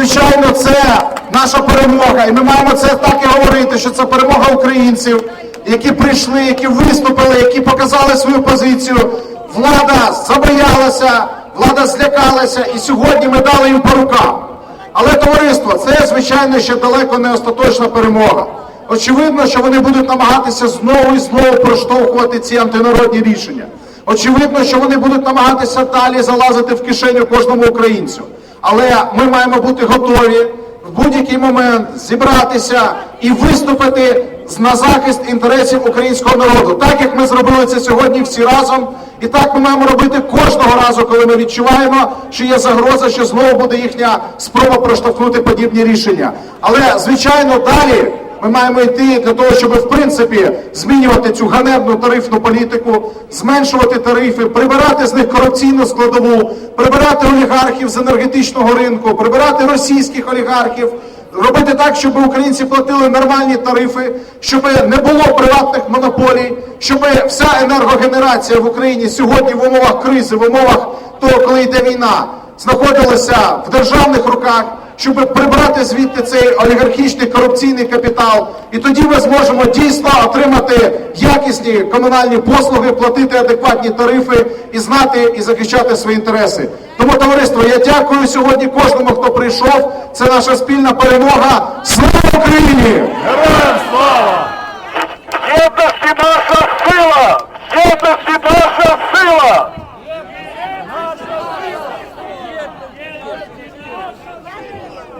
Звичайно, це наша перемога, і ми маємо це так і говорити, що це перемога українців, які прийшли, які виступили, які показали свою позицію. Влада забоялася, влада злякалася, і сьогодні ми дали їм по рукам. Але товариство, це звичайно ще далеко не остаточна перемога. Очевидно, що вони будуть намагатися знову і знову проштовхувати ці антинародні рішення. Очевидно, що вони будуть намагатися далі залазити в кишеню кожному українцю. Але ми маємо бути готові в будь-який момент зібратися і виступити на захист інтересів українського народу, так як ми зробили це сьогодні всі разом. І так ми маємо робити кожного разу, коли ми відчуваємо, що є загроза, що знову буде їхня спроба проштовхнути подібні рішення. Але звичайно, далі ми маємо йти для того, щоб в принципі змінювати цю ганебну тарифну політику, зменшувати тарифи, прибирати з них корупційну складову, прибирати олігархів з енергетичного ринку, прибирати російських олігархів. Робити так, щоб українці платили нормальні тарифи, щоб не було приватних монополій, щоб вся енергогенерація в Україні сьогодні в умовах кризи, в умовах того, коли йде війна, знаходилася в державних руках, щоб прибрати звідти цей олігархічний корупційний капітал. І тоді ми зможемо дійсно отримати якісні комунальні послуги, платити адекватні тарифи і знати і захищати свої інтереси. Тому, товариство, я дякую сьогодні кожному, хто прийшов. Це наша спільна перемога. Слава Україні! Героям слава!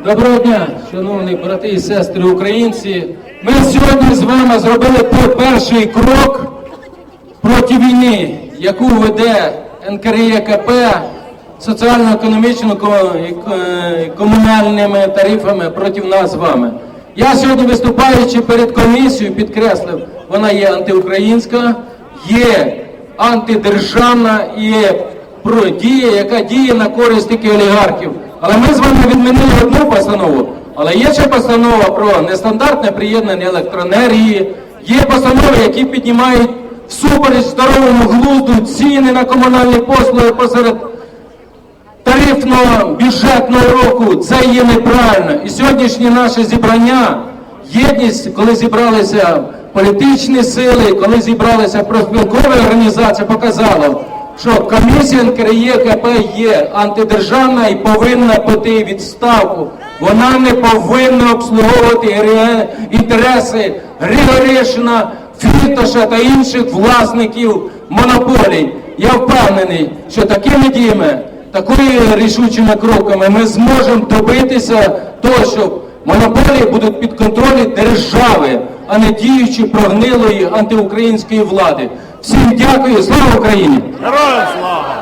Доброго дня, шановні брати і сестри українці. Ми сьогодні з вами зробили перший крок проти війни, яку веде НКРЄКП соціально-економічно і комунальними тарифами проти нас з вами. Я сьогодні виступаючи перед комісією, підкреслив, вона є антиукраїнська, є антидержавна і про дія, яка діє на користь тільки олігархів. Але ми з вами відмінили одну постанову. Але є ще постанова про нестандартне приєднання електроенергії, є постанови, які піднімають всупереч здоровому глузду ціни на комунальні послуги посеред тарифного бюджетного року. Це є неправильно. І сьогоднішнє наше зібрання, єдність, коли зібралися політичні сили, коли зібралися профспілкові організації, показало, що комісія НКРЄКП є антидержавна і повинна піти відставку. Вона не повинна обслуговувати інтереси Григоришина, Фірташа та інших власників монополій. Я впевнений, що такими діями, такими рішучими кроками ми зможемо добитися того, що монополії будуть під контролем держави, а не діючи прогнилої антиукраїнської влади. Всім дякую, слава Україні! Героям слава!